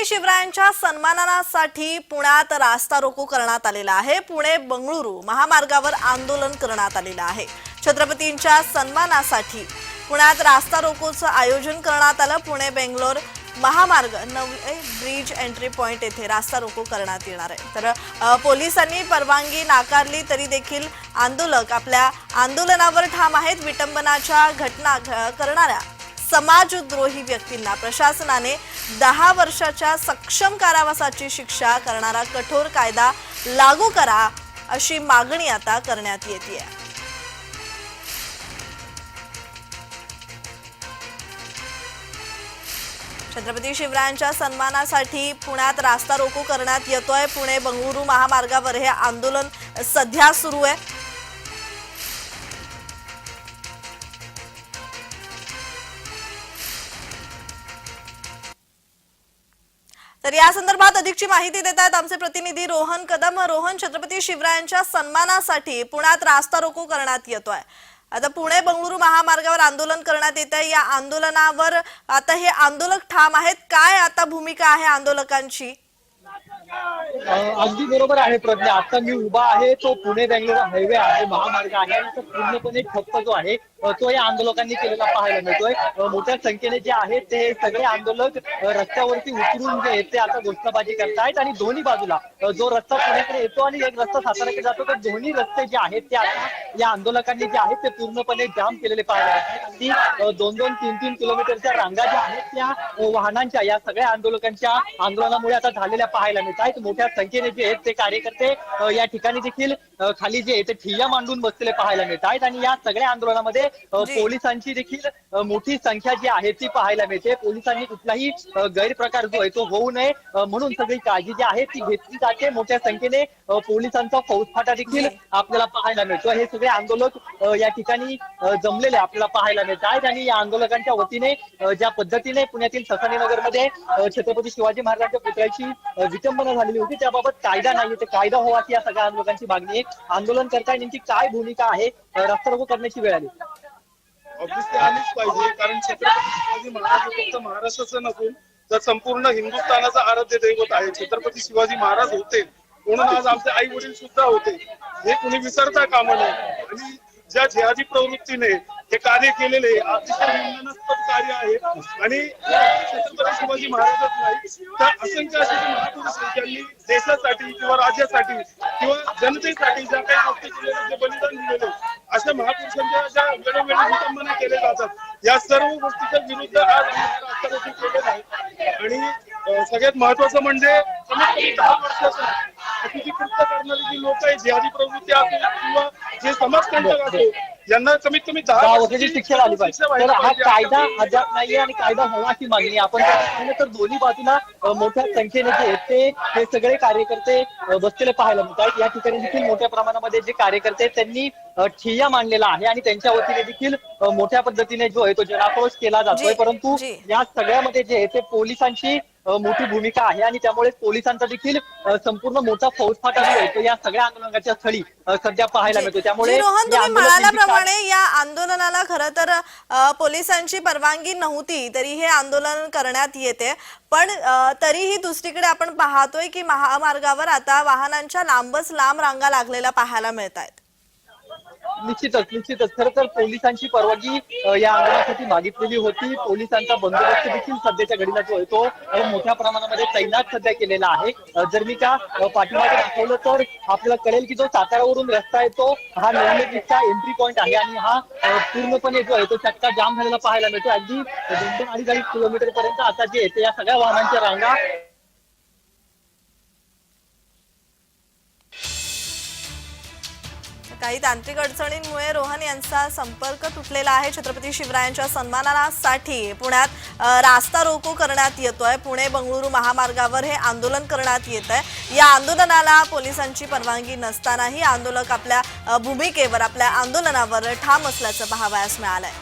छत्रपती शिवरायांच्या सन्मानासाठी पुण्यात रास्ता रोको करण्यात आलेला आहे. पुणे बंगळुरू महामार्गावर आंदोलन करण्यात आलेलं आहे. छत्रपतींच्या सन्मानासाठी पुण्यात रास्ता रोकोचं आयोजन करण्यात आलं. पुणे बेंगलोर महामार्ग नवे ब्रिज एंट्री पॉइंट येथे रास्ता रोको करण्यात येणार आहे. तर पोलिसांनी परवानगी नाकारली तरी देखील आंदोलक आपल्या आंदोलनावर ठाम आहेत. विटंबनाच्या घटना करणाऱ्या समाजद्रोही व्यक्तींना प्रशासनाने दहा वर्षाच्या सक्षम कारावासाची शिक्षा करणारा कठोर कायदा लागू करा अशी मागणी आता करण्यात येते. छत्रपती शिवरायांच्या सन्मानासाठी पुण्यात रास्ता रोको करण्यात येतोय. पुणे बंगळुरू महामार्गावर हे आंदोलन सध्या सुरू आहे. तर या संदर्भात अधिकची माहिती देत आहेत आमचे प्रतिनिधी रोहन कदम. रोहन छत्रपती शिवरायांच्या सन्मानासाठी पुण्यात रास्ता रोको करण्यात येतोय. आता पुणे बंगळुरू महामार्गावर आंदोलन करण्यात येत आहे या आंदोलनावर आता हे आंदोलक ठाम आहेत. काय आता भूमिका आहे आंदोलकांची? अगदी बरोबर आहे प्रज्ञा. आता मी उभा आहे तो पुणे बेंगलोर हायवे आहे महामार्ग आहे. आणि तो पूर्णपणे ठप्प जो आहे तो या आंदोलकांनी केलेला पाहायला मिळतोय. मोठ्या संख्येने जे आहेत ते सगळे आंदोलक रस्त्यावरती उतरून जे आहेत ते आता घोषणाबाजी करतायत. आणि दोन्ही बाजूला जो रस्ता पुण्याकडे येतो आणि एक रस्ता साताऱ्याकडे जातो तर दोन्ही रस्ते जे आहेत ते आता या आंदोलकांनी जे आहेत ते पूर्णपणे जाम केलेले पाहायला अ, दोन दोन तीन तीन किलोमीटरच्या रांगा ज्या आहेत त्या वाहनांच्या या सगळ्या आंदोलकांच्या आंदोलनामुळे आता झालेल्या पाहायला मिळत आहेत मोठ्या संख्येने जे आहेत ते कार्यकर्ते या ठिकाणी देखील खाली जे आहे ते ठिय्या मांडून बसलेले पाहायला मिळत आहेत आणि या सगळ्या आंदोलनामध्ये. पोलिसांची देखील मोठी संख्या जी आहे ती पाहायला मिळते पोलिसांनी कुठलाही गैरप्रकार जो आहे तो होऊ नये म्हणून सगळी काळजी जी आहे ती घेतली जाते मोठ्या संख्येने पोलिसांचा फौजफाटा देखील. आपल्याला पाहायला मिळतो हे सगळे आंदोलक या ठिकाणी जमलेले आपल्याला पाहायला मिळत आहेत आणि या आंदोलकांच्या वतीने ज्या पद्धतीने पुण्यातील ससानीनगरमध्ये नगरमध्ये छत्रपती शिवाजी महाराजांच्या पुतळ्याची अ, विटंबना झालेली होती त्याबाबत कायदा नाही ते कायदा होवा या सगळ्या आंदोलकांची मागणी आहे. आंदोलन करताय नेमकी काय भूमिका आहे रस्ता रोको करण्याची वेळ आली. आलीच पाहिजे कारण छत्रपती शिवाजी महाराज फक्त महाराष्ट्राचं नसून तर संपूर्ण हिंदुस्थानाचा आराध्य दैवत आहे. छत्रपती शिवाजी महाराज होते म्हणून आज आमचे आई वडील सुद्धा होते. हे कुणी विसरता कामा नये. आणि ज्या जिहादी प्रवृत्तीने हे कार्य केलेले अतिशय निंदनास्पद कार्य आहे. आणि छत्रपती शिवाजी महाराजच नाही तर असंख्य असे महापुरुष ज्यांनी देशासाठी किंवा राज्यासाठी किंवा जनतेसाठी ज्या काही गोष्टी केलेल्या जे बलिदान दिलेले अशा महापुरुषांच्या ज्या वेळोवेळी विटंबना केल्या जातात या सर्व गोष्टीच्या विरुद्ध आज राष्ट्रपती केलेला आहे. आणि सगळ्यात महत्वाचं म्हणजे कमीत कमी दहा वर्षाचं अतिथी कृत्य करणारी जी लोक आहेत जिहादी प्रवृत्ती असेल किंवा जे समाजकंटक असेल यांना कमीत कमी दहा वर्षाची शिक्षा झाली पाहिजे तर हा. कायदा अद्याप नाहीये आणि कायदा हवा अशी मागणी. आपण तर दोन्ही बाजूला मोठ्या संख्येने जे ते हे सगळे कार्यकर्ते बसलेले पाहायला मिळतात या ठिकाणी देखील मोठ्या प्रमाणामध्ये जे कार्यकर्ते त्यांनी ठिय्या मांडलेला आहे आणि त्यांच्या वतीने देखील मोठ्या पद्धतीने जो आहे तो जनाक्रोश केला जातोय परंतु. या सगळ्यामध्ये जे आहे ते पोलिसांची मोठी भूमिका आहे आणि त्यामुळे पोलिसांचा देखील संपूर्ण मोठा फौजफाटा जो आहे तो या सगळ्या आंदोलनाच्या स्थळी सध्या पाहायला मिळतो त्यामुळे म्हणाल्याप्रमाणे या आंदोलनाला खरं तर पोलिसांची परवानगी नव्हती तरी हे आंदोलन करण्यात येते. पण तरीही दुसरीकडे आपण पाहतोय की महामार्गावर आता वाहनांच्या लांबच लांब रांगा लागलेल्या पाहायला मिळत आहेत निश्चितच निश्चितच. खरं तर पोलिसांची परवानगी या आंदोलनासाठी मागितलेली होती. पोलिसांचा बंदोबस्त देखील सध्याच्या घडीला जो आहे तो मोठ्या प्रमाणामध्ये तैनात सध्या केलेला आहे. जर मी त्या पाठीमागे दाखवलं तर आपल्याला कळेल की जो साताऱ्यावरून रस्ता येतो हा नवलेचा एंट्री पॉईंट आहे आणि हा पूर्णपणे जो आहे तो चक्का जाम झालेला पाहायला मिळतो. अगदी दोन दोन अडीच अडीच किलोमीटर पर्यंत आता जे येते या सगळ्या वाहनांच्या रांगा काही तांत्रिक अडचणींमुळे रोहन यांचा संपर्क तुटलेला आहे. छत्रपती शिवरायांच्या सन्मानासाठी पुण्यात रास्ता रोको करण्यात येतोय. पुणे बंगळुरू महामार्गावर हे आंदोलन करण्यात येत आहे या आंदोलनाला पोलिसांची परवानगी नसतानाही आंदोलक आपल्या भूमिकेवर आपल्या आंदोलनावर ठाम असल्याचं पाहावयास मिळालंय.